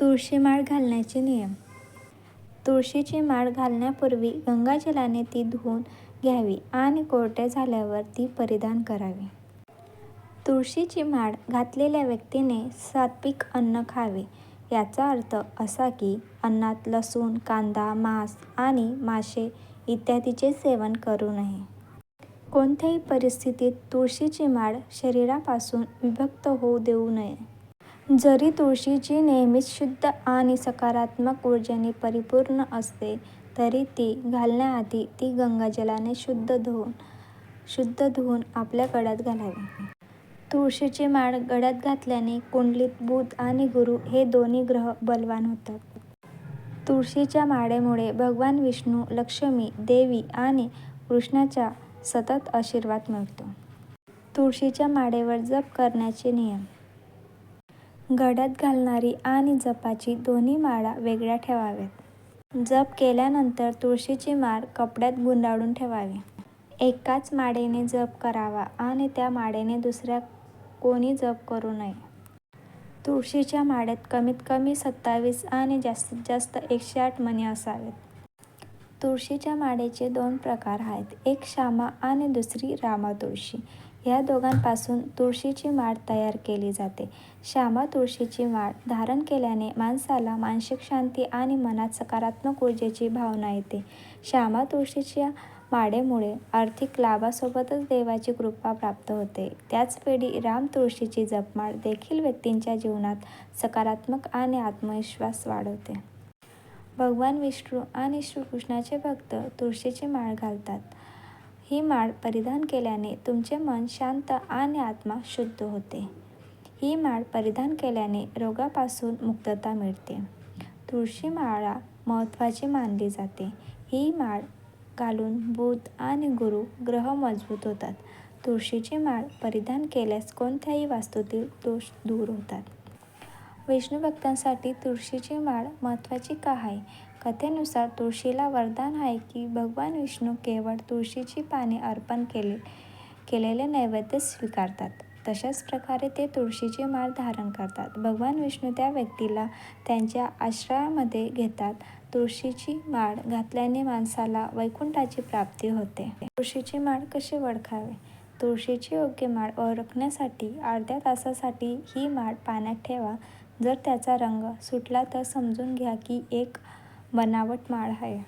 तुळशी माळ घालण्याचे नियम तुळशीची माळ घालण्यापूर्वी गंगाजलाने ती धुवून घ्यावी आणि कोरडे झाल्यावर ती परिधान करावी. तुळशीची माळ घातलेल्या व्यक्तीने सात्विक अन्न खावे. याचा अर्थ असा की अन्नात लसूण, कांदा, मांस आणि मासे इत्यादीचे सेवन करू नये. कोणत्याही परिस्थितीत तुळशीची माळ शरीरापासून विभक्त होऊ देऊ नये. जरी तुळशीची नेहमीच शुद्ध आणि सकारात्मक ऊर्जेने परिपूर्ण असते तरी ती घालण्याआधी ती गंगाजलाने शुद्ध धुवून आपल्या गळ्यात घालावी. तुळशीची माळ गळ्यात घातल्याने कुंडलीत बुध आणि गुरु हे दोन्ही ग्रह बलवान होतात. तुळशीच्या माळेमुळे भगवान विष्णू, लक्ष्मी देवी आणि कृष्णाचा सतत आशीर्वाद मिळतो. तुळशीच्या माळेवर जप करण्याचे नियम गड्यात घालणारी आणि जपाची दोन्ही माळा वेगळ्या ठेवाव्यात. जप केल्यानंतर तुळशीची माळ कपड्यात गुंडाळून ठेवावी. एकाच माळेने जप करावा आणि त्या माळेने दुसऱ्या कोणी जप करू नये. तुळशीच्या माळेत कमीत कमी सत्तावीस आणि जास्तीत जास्त एकशे आठ मणी असावेत. तुळशीच्या माळेचे दोन प्रकार आहेत, एक श्यामा आणि दुसरी रामा तुळशी. या दोघांपासून तुळशीची माळ तयार केली जाते. श्यामा तुळशीची माळ धारण केल्याने माणसाला मानसिक शांती आणि मनात सकारात्मक ऊर्जेची भावना येते. श्यामा तुळशीच्या माळेमुळे आर्थिक लाभासोबतच देवाची कृपा प्राप्त होते. त्याचवेळी राम तुळशीची जपमाळ देखील व्यक्तींच्या जीवनात सकारात्मक आणि आत्मविश्वास वाढवते. भगवान विष्णू आणि श्रीकृष्णाचे भक्त तुळशीची माळ घालतात. ही माळ परिधान केल्याने तुमचे मन शांत आणि आत्मा शुद्ध होते. ही माळ परिधान केल्याने रोगापासून मुक्तता मिळते. तुळशी माळा महत्त्वाची मानली जाते. ही माळ घालून बुध आणि गुरु ग्रह मजबूत होतात. तुळशीची माळ परिधान केल्यास कोणत्याही वास्तूतील दोष दूर होतात. विष्णुभक्तांसाठी तुळशीची माळ महत्त्वाची का आहे? कथेनुसार तुळशीला वरदान आहे की भगवान विष्णू केवळ तुळशीची पाने अर्पण केले केलेले नैवेद्य स्वीकारतात. तशाच प्रकारे ते तुळशीची माळ धारण करतात. भगवान विष्णू त्या व्यक्तीला त्यांच्या आश्रयामध्ये घेतात. तुळशीची माळ घातल्याने माणसाला वैकुंठाची प्राप्ती होते. तुळशीची माळ कशी ओळखावी? तुळशीची योग्य माळ ओळखण्यासाठी अर्ध्या तासासाठी ही माळ पाण्यात ठेवा. जर त्याचा रंग सुटला तर समजून घ्या की एक बनावट माळ आहे.